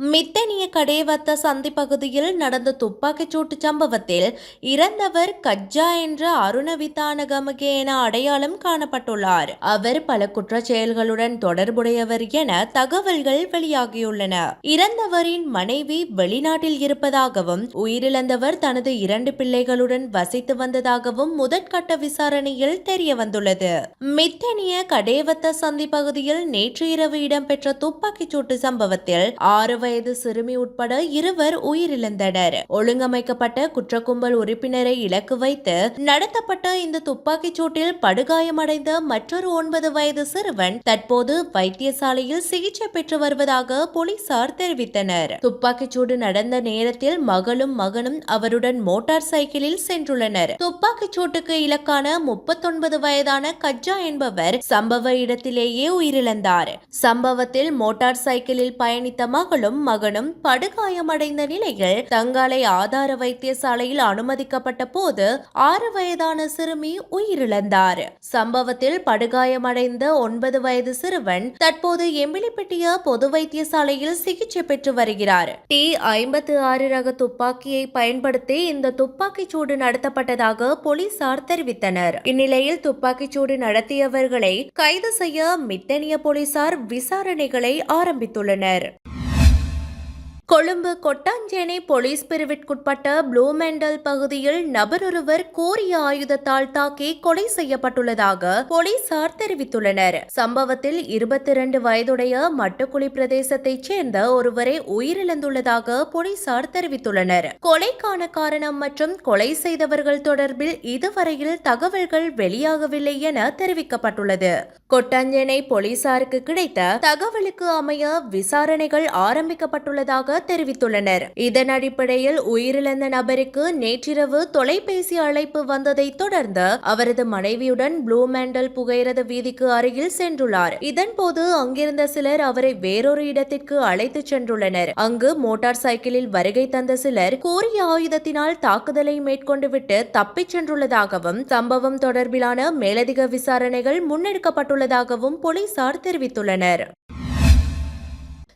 மித்தனிய கடைவத்த சந்தி பகுதியில் நடந்த துப்பாக்கிச் சூட்டு சம்பவத்தில் இறந்தவர் கஜ்ஜா என்ற அருணவித்தானகமகே என அடையாளம் காணப்பட்டுள்ளார். அவர் பல குற்றச் செயல்களுடன் தொடர்புடையவர் என தகவல்கள் வெளியாகியுள்ளன. இறந்தவரின் மனைவி வெளிநாட்டில் இருப்பதாகவும் உயிரிழந்தவர் தனது இரண்டு பிள்ளைகளுடன் வசித்து வந்ததாகவும் முதற்கட்ட விசாரணையில் தெரிய வந்துள்ளது மித்தனிய கடேவத்த சந்தி பகுதியில் நேற்று இரவு இடம்பெற்ற துப்பாக்கிச் சூட்டு சம்பவத்தில் ஆறு வயது சிறுமி உட்பட இருவர் உயிரிழந்தனர். ஒழுங்கமைக்கப்பட்ட குற்றக்கும்பல் உறுப்பினரை இலக்கு வைத்து நடத்தப்பட்ட இந்த துப்பாக்கிச் சூட்டில் படுகாயமடைந்த மற்றொரு ஒன்பது வயது சிறுவன் தற்போது வைத்தியசாலையில் சிகிச்சை பெற்று வருவதாக போலீசார் தெரிவித்தனர். துப்பாக்கிச் சூடு நடந்த நேரத்தில் மகளும் மகனும் அவருடன் மோட்டார் சைக்கிளில் சென்றுள்ளனர். துப்பாக்கிச் சூட்டுக்கு இலக்கான முப்பத்தொன்பது வயதான கஜ்ஜா என்பவர் சம்பவ இடத்திலேயே உயிரிழந்தார். சம்பவத்தில் மோட்டார் சைக்கிளில் பயணித்த மகளும் மகனும் படுகாயமடைந்த நிலையில் தங்காலை ஆதார வைத்தியசாலையில் அனுமதிக்கப்பட்ட போது ஆறு வயதான சிறுமி உயிரிழந்தார். சம்பவத்தில் படுகாயமடைந்த ஒன்பது வயது சிறுவன் தற்போது எம்பிலிப்பட்டிய பொது வைத்தியசாலையில் சிகிச்சை பெற்று வருகிறார். டி ஐம்பத்து ஆறு ரக துப்பாக்கியை பயன்படுத்தி இந்த துப்பாக்கிச் சூடு நடத்தப்பட்டதாக போலீசார் தெரிவித்தனர். இந்நிலையில் துப்பாக்கிச் சூடு நடத்தியவர்களை கைது செய்ய மித்தனிய போலீசார் விசாரணைகளை ஆரம்பித்துள்ளனர். கொழும்பு கொட்டாஞ்சேனை போலீஸ் பிரிவிற்குட்பட்ட ப்ளூமெண்டல் பகுதியில் நபரொருவர் கோரிய ஆயுதத்தால் தாக்கி கொலை செய்யப்பட்டுள்ளதாக போலீசார் தெரிவித்துள்ளனர். சம்பவத்தில் இருபத்தி இரண்டு வயதுடைய மட்டுக்குழி பிரதேசத்தைச் சேர்ந்த ஒருவரை உயிரிழந்துள்ளதாக போலீசார் தெரிவித்துள்ளனர். கொலைக்கான காரணம் மற்றும் கொலை செய்தவர்கள் தொடர்பில் இதுவரையில் தகவல்கள் வெளியாகவில்லை என தெரிவிக்கப்பட்டுள்ளது. கொட்டாஞ்சேனை போலீசாருக்கு கிடைத்த தகவலுக்கு அமைய விசாரணைகள் ஆரம்பிக்கப்பட்டுள்ளதாக தெரிவித்துள்ளனர். இதன் அடிப்படையில் உயிரிழந்த நபருக்கு நேற்றிரவு தொலைபேசி அழைப்பு வந்ததைத் தொடர்ந்து அவரது மனைவியுடன் ப்ளூ மேண்டல் புகையிரத வீதிக்கு அருகில் சென்றுள்ளார். இதன்போது அங்கிருந்த சிலர் அவரை வேறொரு இடத்திற்கு அழைத்துச் சென்றுள்ளனர். அங்கு மோட்டார் சைக்கிளில் வருகை தந்த சிலர் கோரிய ஆயுதத்தினால் தாக்குதலை மேற்கொண்டுவிட்டு தப்பிச் சென்றுள்ளதாகவும் சம்பவம் தொடர்பிலான மேலதிக விசாரணைகள் முன்னெடுக்கப்பட்டுள்ளதாகவும் போலீசார் தெரிவித்துள்ளனர்.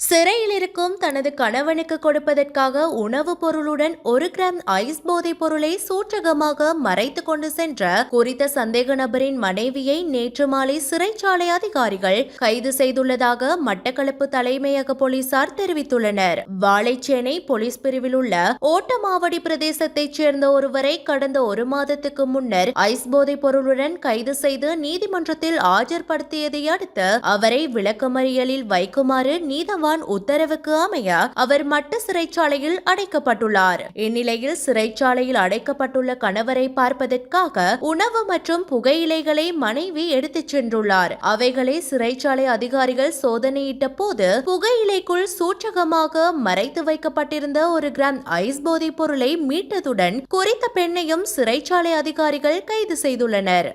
சிறையில் இருக்கும் தனது கணவனுக்கு கொடுப்பதற்காக உணவுப் பொருளுடன் ஒரு கிராம் ஐஸ் போதைப் பொருளை சூற்றகமாக மறைத்து கொண்டு சென்ற குறித்த சந்தேக நபரின் மனைவியை நேற்று மாலை சிறைச்சாலை அதிகாரிகள் கைது செய்துள்ளதாக மட்டக்களப்பு தலைமையக போலீசார் தெரிவித்துள்ளனர். வாழைச்சேனை போலீஸ் பிரிவில் உள்ள ஓட்டமாவடி பிரதேசத்தைச் சேர்ந்த ஒருவரை கடந்த ஒரு மாதத்துக்கு முன்னர் ஐஸ் போதைப் பொருளுடன் கைது செய்து நீதிமன்றத்தில் ஆஜர்படுத்தியதை அடுத்து அவரை விளக்கமறியலில் வைக்குமாறு நீதவான் உத்தரவுக்கு அமைய அவர் மட்டு சிறைச்சாலையில் அடைக்கப்பட்டுள்ளார். இந்நிலையில் சிறைச்சாலையில் அடைக்கப்பட்டுள்ள கணவரை பார்ப்பதற்காக உணவு மற்றும் புகையிலைகளை மனைவி எடுத்துச் சென்றுள்ளார். அவைகளை சிறைச்சாலை அதிகாரிகள் சோதனையிட்ட போது புகையிலைக்குள் சூட்சகமாக மறைத்து வைக்கப்பட்டிருந்த ஒரு கிராம் ஐஸ் போதைப் பொருளை மீட்டதுடன் குறித்த பெண்ணையும் சிறைச்சாலை அதிகாரிகள் கைது செய்துள்ளனர்.